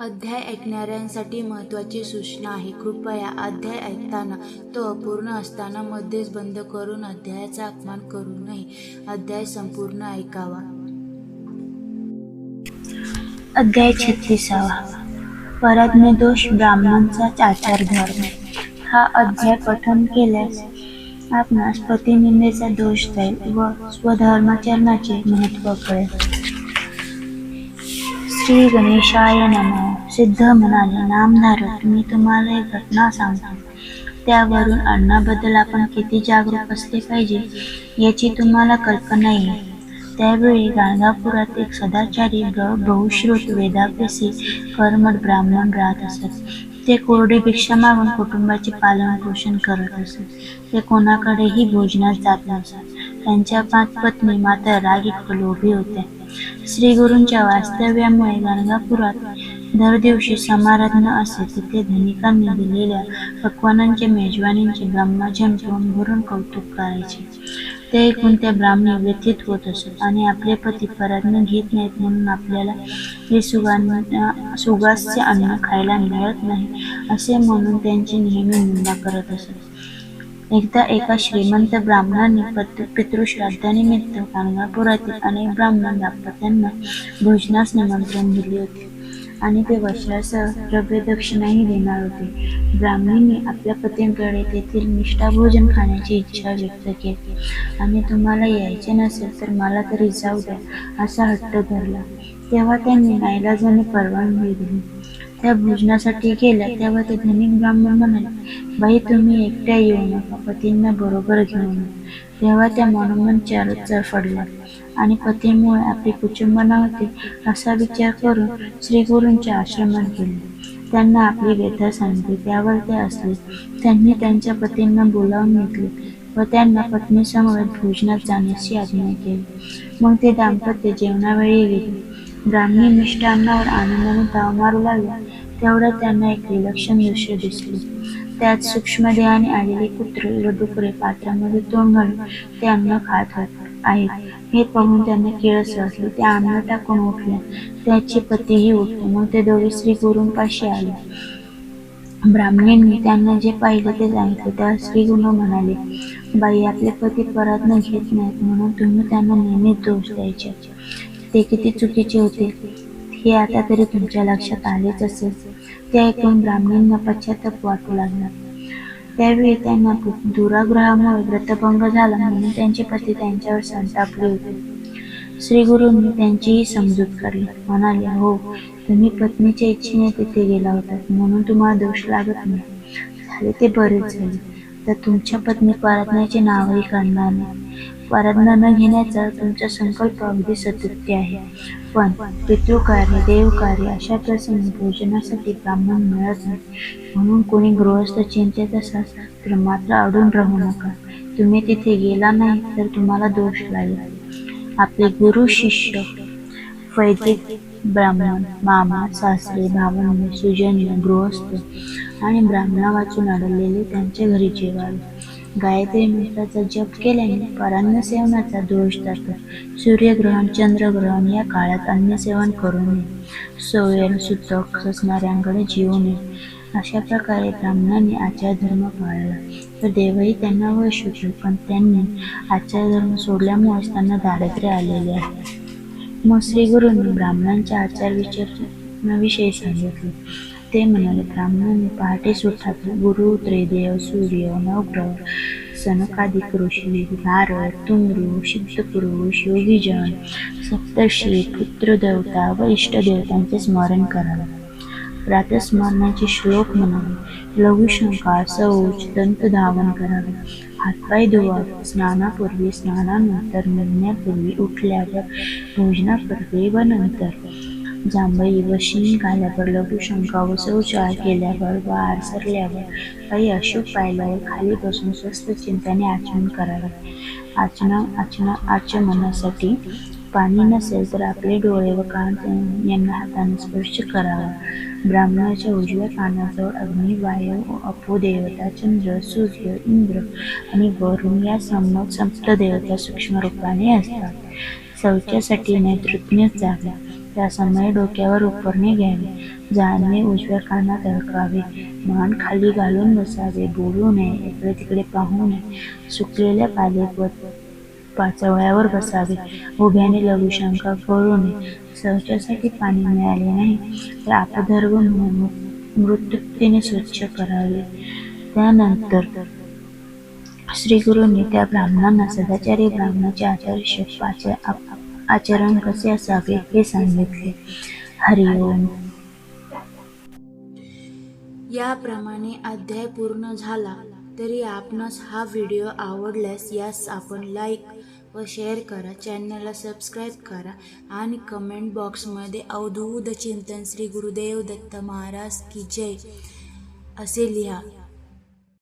अध्याय ऐकणाऱ्यांसाठी महत्त्वाची सूचना आहे. कृपया अध्याय ऐकताना तो अपूर्ण असताना मध्येच बंद करून अध्यायाचा अपमान करू नये. अध्याय संपूर्ण ऐकावा. अध्याय छत्तीसावा. परज्ञ दोष ब्राह्मणांचा आचार धर्म. हा अध्याय पठन केल्यास आपणास प्रतिनिंदेचा दोष जाईल व स्वधर्माचरणाचे महत्त्व कळेल. श्री गणेशाय नम. सिद्ध म्हणाले नामधारक मी तुम्हाला एक घटना सांगतो. त्यावरून अन्नाबद्दल आपण किती जागरूक असले पाहिजे याची तुम्हाला कल्पना येईल. त्यावेळी गाणगापुरात एक सदाचारी ग बहुश्रुत वेदाभ्यासी कर्मठ ब्राह्मण राहत असत. ते कोरडी भिक्षा मागून कुटुंबाचे पालन पोषण करत असत. ते कोणाकडेही भोजनात जात नसत. त्यांच्या पाच पत्नी मात्र रागीत लोभी होत्या श्री गुरूंच्या वास्तव्यामुळे गाणगापुरात दर दिवशी समाराधना असे तिथे धनिकांनी दिलेल्या पकवानांचे मेजवानींचे ब्रह्मजन तोंड भरून कौतुक करायचे. ते ऐकून त्या ब्राह्मणी व्यथित होत असत आणि आपले पती परज्ञ घेत नाहीत म्हणून आपल्याला हे सुगांना सुगास्य अन्न खायला मिळत नाही असे म्हणून त्यांची नेहमी निंदा करत असत. एकदा एका श्रीमंत ब्राह्मणाने पितृश्राद्धानिमित्त गाणगापुरातील अनेक ब्राह्मण दाम्पत्यांना भोजनास निमंत्रण दिले होते. आणि ते वस्त्रासह द्रव्य दक्षिणाही देणार होते. ब्राह्मणीने आपल्या पतींकडे तेथील निष्ठाभोजन खाण्याची इच्छा व्यक्त केली. आणि तुम्हाला यायचे नसेल तर मला तरी जाऊ द्या असा हट्ट धरला. तेव्हा त्यांनी नाईलाजाने परवानगी दिली. त्या भोजनासाठी गेल्या तेव्हा ते धनिक ब्राह्मण म्हणाले बाई तुम्ही एकट्या येऊ नका पतींना बरोबर घेऊन तेव्हा त्या मनोमन चार चरफडल्या आणि पतीमुळे आपले कुटुंब नव्हते असा विचार करून श्री गुरूंच्या आश्रमात गेले त्यांना आपली व्यथा सांगली त्यावर ते असले. त्यांनी त्यांच्या पतींना बोलावून घेतले व त्यांना पत्नीसमोर भोजनात जाण्याची आज्ञा केली. मग ते दाम्पत्य जेवणावेळी गेले. ब्राह्मणी मिष्टांनावर आनंदाने धाव मारू लागला. तेवढ्यात त्यांना एक विलक्षण दृश्य दिसले. त्यात सूक्ष्मदेहाने आलेले कुत्रे व डुकरे पात्रामध्ये तोंड घालून ते अन्न खात आहेत. हे पाहून त्यांना किळस वाचली त्या अन्न टाकून उठल्या? त्याचे पतीही उठले. मग ते दोघे श्री गुरूंपाशी आले. ब्राह्मणींनी त्यांना जे पाहिलं ते सांगितले. तेव्हा श्री गुरु म्हणाले बाई आपले पती परत घेत नाहीत. म्हणून तुम्ही त्यांना नेहमीच दोष द्यायचे. ते किती चुकीचे होते. हे आता तरी तुमच्या लक्षात आलेच असेल. ते ऐकून ब्राह्मणींना पश्चाताप वाटू लागला. त्यावेळी त्यांना दुराग्रहामुळे व्रतभंग झाला म्हणून त्यांचे पती त्यांच्यावर संतापले होते. श्री गुरूंनी त्यांचीही समजूत काढली. म्हणाले हो तुम्ही पत्नीच्या इच्छेने तिथे गेला होता म्हणून तुम्हाला दोष लागत नाही. झाले ते बरेच झाले. तर तुमच्या पत्नी परतण्याचे नावही काढणार नाही. प्रार्थना न घेण्याचा तुमचा संकल्प अगदी सत्य आहे. पण पितृकार्य देवकार्य अशा प्रसंगी भोजनासाठी ब्राह्मण मिळत नाही. म्हणून कोणी गृहस्थ चिंतेत असाल तर मात्र अडून राहू नका. तुम्ही तिथे गेला नाही तर तुम्हाला दोष लागेल. आपले गुरु शिष्य वैदिक ब्राह्मण मामा सासरे भावंड सुजन्य गृहस्थ आणि ब्राह्मणा वाचून अडवलेले त्यांच्या घरी जेवावे. गायत्री मंत्राचा जप केल्याने परान्न सेवनाचा दोष जातो. सूर्यग्रहण चंद्रग्रहण या काळात अन्न सेवन करू नये. सोयल सुतक ससणाऱ्यांकडे जीवू नये. अशा प्रकारे ब्राह्मणांनी आचारधर्म पाळला. तर देवही त्यांना वश होते पण त्यांनी आचारधर्म सोडल्यामुळेच त्यांना दारिद्र्य आलेले आहे. मग श्रीगुरूंनी ब्राह्मणांच्या आचार विचारण्याविषयी सांगितले. ते म्हणाले ब्राह्मणांनी पहाटेच उठावे गुरु त्रिदेव सूर्य नवग्रह सनकादिक ऋषी नारद तुमरू सिद्धपुरुष योगीजन सप्तर्षी पुत्रदेवता व इष्टदेवतांचे स्मरण करावे. प्रातस्मरणाचे श्लोक म्हणावे लघुशंका शौच दंतधावन करावे. हातपाय धुवा स्नानापूर्वी स्नानानंतर निघण्यापूर्वी उठल्यावर भोजनापूर्वी व नंतर. जांभई व शिंग घाल्यावर लघुशंका व शौचार केल्यावर व आरसरल्यावर काही अशुभ पाहिल्यावर खाली बसून स्वस्त चिंताने आचमन करावे. आचना आचना आचमनासाठी पाणी नसेल तर आपले डोळे व कान यांना हाताने स्पर्श करावा. ब्राह्मणाच्या उजव्या कानाजवळ अग्नी वायू अपोदेवता चंद्र सूर्य इंद्र आणि वरुण या सम सप्तदेवता सूक्ष्म रूपाने असतात. शौचासाठी नेतृत्व जागा त्यासमय डोक्यावर उपरणे घ्यावे. जाणणे उजव्या कानात अडकावे मान खाली घालून बसावे. बोलू नये. इकडे तिकडे पाहू नये. सुकलेल्या पालेपत पाचवळ्यावर बसावे. उभ्याने लघुशंका करू नये. शौचासाठी पाणी मिळाले नाही. तर आपधर्व म्हणून मृत्युक्तीने स्वच्छ करावे. त्यानंतर श्री गुरूंनी त्या ब्राह्मणांना सदाचारी ब्राह्मणाचे आचार्य पाच- आप- आचरण कसे असावे हे सांगितले. हरिओम. याप्रमाणे अध्याय पूर्ण झाला तरी आपणास हा व्हिडिओ आवडल्यास यास आपण लाईक व शेअर करा चॅनलला सबस्क्राईब करा आणि कमेंट बॉक्समध्ये अवधूत चिंतन श्री गुरुदेव दत्त महाराज की जय असे लिहा.